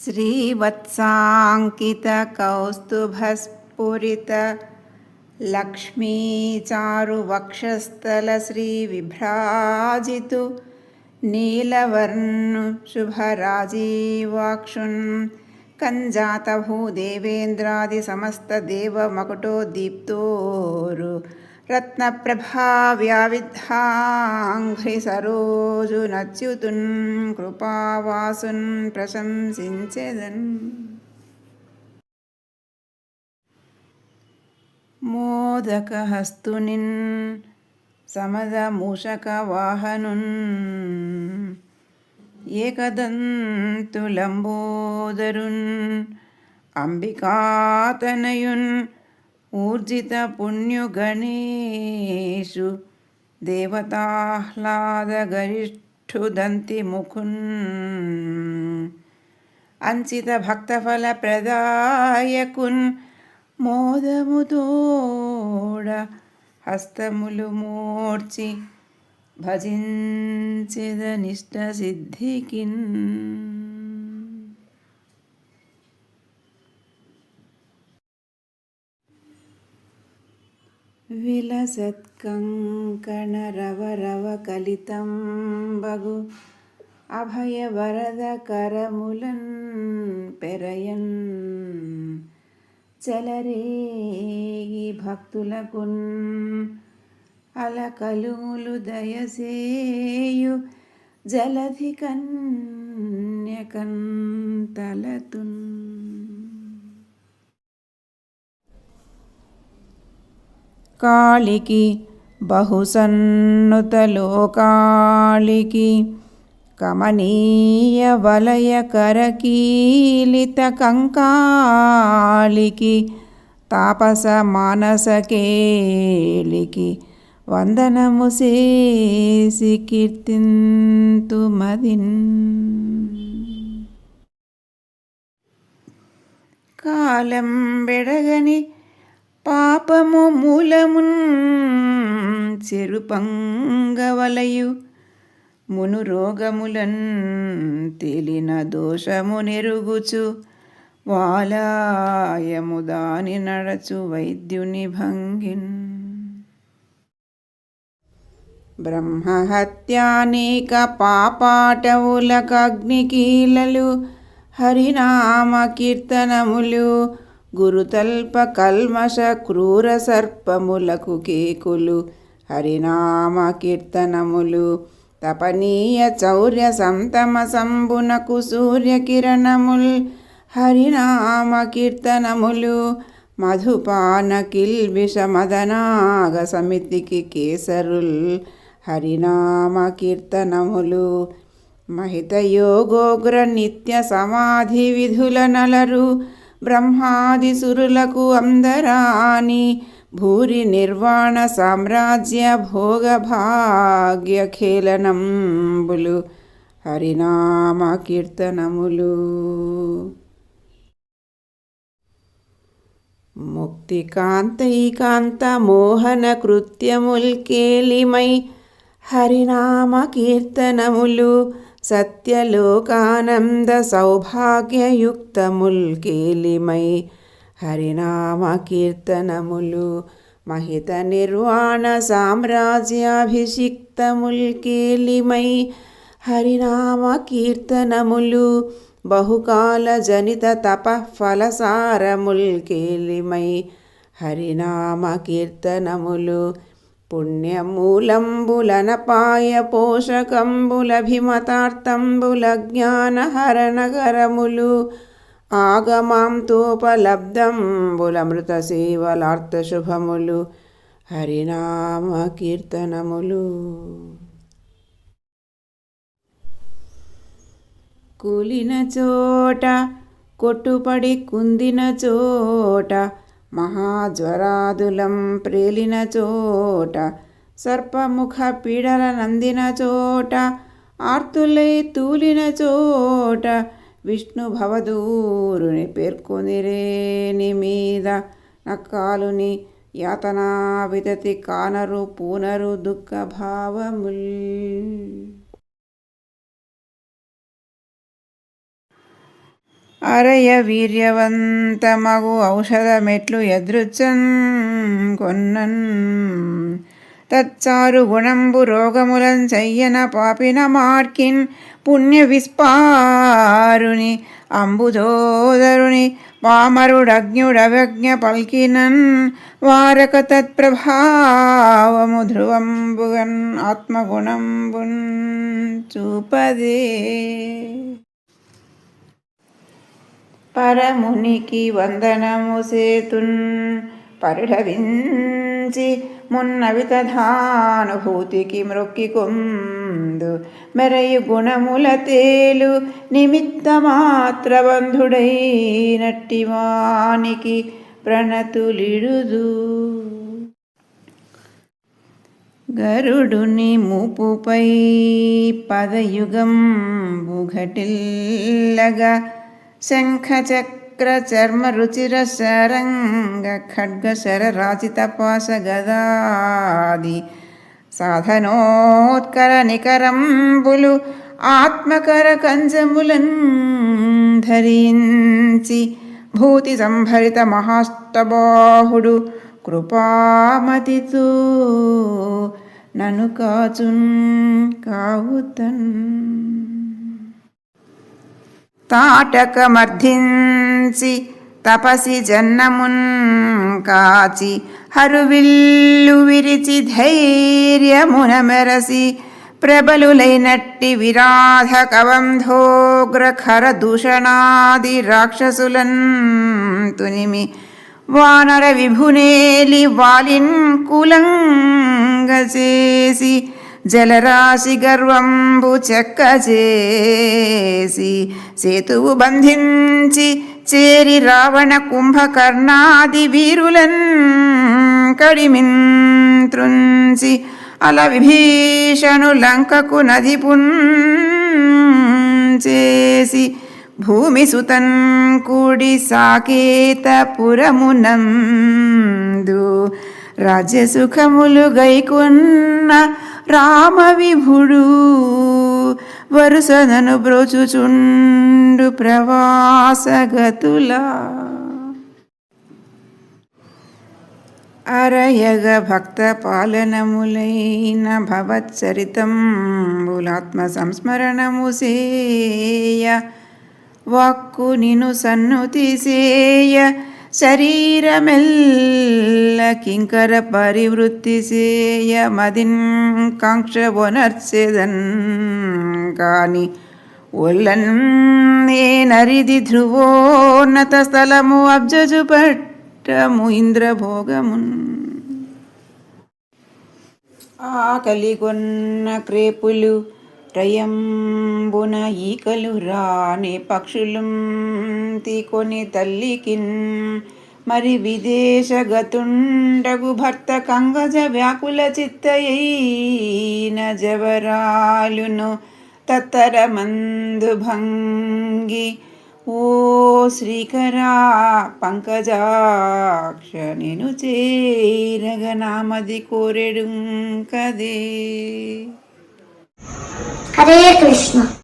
श्रीवत्साङ्कितकौस्तुभस्फुरित लक्ष्मीचारुवक्षस्थलश्रीविभ्राजितु नीलवर्णु शुभराजीवाक्षुन् कञ्जातभूदेवेन्द्रादिसमस्तदेवमकुटोद्दीप्तोरु रत्नप्रभाव्याविद्धाङ्घ्रिसरोजुनच्युतुन् कृपावासुन् प्रशंसिञ्चेदन्। मोदकहस्तुनिन् समदमूषकवाहनुन् एकदन्तुलम्बोदरुन् अम्बिकातनयुन् ఊర్జిత పుణ్యుగణేషు దేవతాహ్లాదగరిష్ఠుదంతి ముఖున్. అంచిత భక్తఫల ప్రదాయకున్. మోదముతోడ హస్తములు మూర్చి భజించిద నిష్ట సిద్ధికిన్. విలసత్కంకణరవరవకలితం బగు అభయవరదకరములన్ పెరయన్ చలరేగి భక్తులకున్ అలకలుములు దయసేయు జలధి కన్యకన్ తలతున్ కాళికి బహుసన్నుతలోకాళికి కమనీయ వలయ కరకీలిత కంకాళికి తాపస మానసకేలికి వందనము చేసి కీర్తింతు మదిన్ కాలం బెడగని పాపము మూలమున్ చెరుపంగవలయు. మును రోగములన్ తెలిన దోషము నెరుగుచు. వాలాయము దాని నడచు వైద్యుని భంగిన్. బ్రహ్మహత్యానేక పాపాటవులకగ్నికీలలు. హరినామ కీర్తనములు. గురుతల్ప కల్మష క్రూర సర్పములకు కేకులు హరినామ కీర్తనములు తపనీయ చౌర్య సంతమ సంబునకు సూర్యకిరణముల్ హరినామ కీర్తనములు మధుపాన కిల్బిష మదనాగ సమితికి కేసరుల్ హరినామ కీర్తనములు మహిత యోగోగ్ర నిత్య సమాధి విధుల నలరు బ్రహ్మాదిసురులకు అందరాని భూరి నిర్వాణ సామ్రాజ్య భోగ భాగ్య హరినామ కీర్తనములు. ముక్తికాంతైకాంత మోహన కృత్యముల్కేలిమై హరినామ కీర్తనములు సత్యలోకానంద సౌభాగ్యయుక్తముల్కేలిమై హరినామ కీర్తనములు మహిత నిర్వాణ సామ్రాజ్యాభిషిక్తముల్కేలిమై హరినామ కీర్తనములు బహుకాల జనిత తప ఫలసారముల్కేలిమై హరినామ కీర్తనములు పుణ్యమూలంబులనపాయ పోషకంబులభిమతార్థంబుల జ్ఞానహరణగరములు ఆగమాంతోపలబ్ధంబులమృత సేవలార్థశుభములు హరినామ కీర్తనములు కూలిన చోట కొట్టుపడి కుందిన చోట మహాజ్వరాదులం ప్రేలిన చోట సర్పముఖ పీడల నందిన చోట ఆర్తులై తూలిన చోట విష్ణు భవదూరుని పేర్కొనిరేని మీద నక్కాలుని యాతనా విదతి కానరు పూనరు దుఃఖ భావముల్ అరయ వీర్యవంతమగు ఔషధమెట్లు ఎదృచ్చన్ కొన్నన్. తచ్చారు గుణంబు రోగములం చెయ్యన పాపిన మార్కిన్ పుణ్య విస్పారుని అంబుజోదరుని పామరుడజ్ఞుడవజ్ఞ పల్కినన్ వారక తత్ప్రభావము ధ్రువంబుగన్ ఆత్మగుణంబున్ చూపదే. పరమునికి వందనము సేతున్ పరిఢవించి మున్నవి తధానుభూతికి మృక్కి కుందు మెరయు గుణముల తేలు నిమిత్త మాత్ర బంధుడై ప్రణతులిడుదు. గరుడుని ముపుపై పదయుగం బుఘటిల్లగా శంఖ చక్ర చర్మ రుచిర శరంగ ఖడ్గ శర గదాది సాధనోత్కర నికరంబులు ఆత్మకర కంజములన్ ధరించి భూతి సంభరిత మహాష్టబాహుడు కృపామతితో నను కాచున్ కావుతన్ తాటకమర్ధించి తపసి జన్నమున్ కాచి హరువిల్లు విరిచి ధైర్యమున మెరసి ప్రబలులైనట్టి విరాధ కవంధోగ్రఖర దూషణాది రాక్షసులన్ తునిమి వానర విభునేలి వాలిన్ కులంగ చేసి జలరాశి గర్వంబు చెక్క చేసి సేతువు బంధించి చేరి రావణ కుంభకర్ణాది వీరులన్ కడిమింత్రుంచి అల విభీషణు లంకకు నదిపున్ చేసి భూమి సుతన్ కూడి సాకేతపురమునందు రాజసుఖములు గైకున్న రామ విభుడు వరుసనను బ్రోచుచుండు ప్రవాసగతులా. అరయగ భక్త పాలనములైన భవచ్చరితంబులాత్మ సంస్మరణము సేయ. వాక్కు నిను సన్నుతి సేయ. శరీరమెల్ల కింకర పరివృత్తి సేయ మదిన్ కాంక్ష వనర్చెదన్ కాని ఒల్లన్ ఏ నరిది ధ్రువోన్నత స్థలము అబ్జజు పట్టము ఇంద్రభోగమున్. ఆకలిగొన్న క్రేపులు రయంబున ఈకలు రాని పక్షులం తీకొని తల్లికిన్. మరి విదేశగతుండగు భర్త కంగజ వ్యాకుల చిత్తయైన జవరాలును తత్తర మందు భంగి. ఓ శ్రీకరా పంకజాక్ష నేను చేరగ నామది కోరెడు కదే. Hare Krishna.